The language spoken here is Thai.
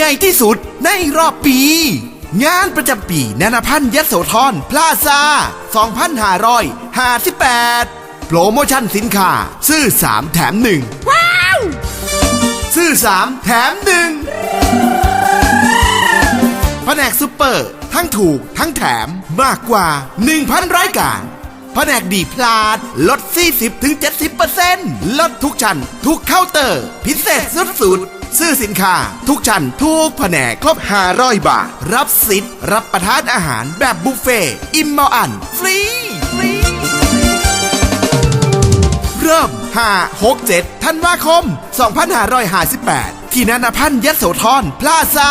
ใหญ่ที่สุดในรอบปี งานประจำปีนานาพันธ์ยโสธรพลาซา2558 โปรโมชั่นสินค้า ซื้อ 3 แถม 1 ว้าว ซื้อ 3 แถม 1 แผนกซูเปอร์ ทั้งถูกทั้งแถมมากกว่า 1,000 รายการแผนกดีพลาด ลด 40-70%ลดทุกชั้นทุกเคาน์เตอร์ พิเศษสุดๆ ซื้อสินค้า ทุกชั้นทุกแผนกครบ500บาท รับสิทธิ์รับประทานอาหารแบบบุฟเฟ่ต์อิ่มเมาอันฟรีฟรีเริ่ม 5 6 7ธันวาคม 2558 ที่นานาพันธ์ยโสธรพลาซา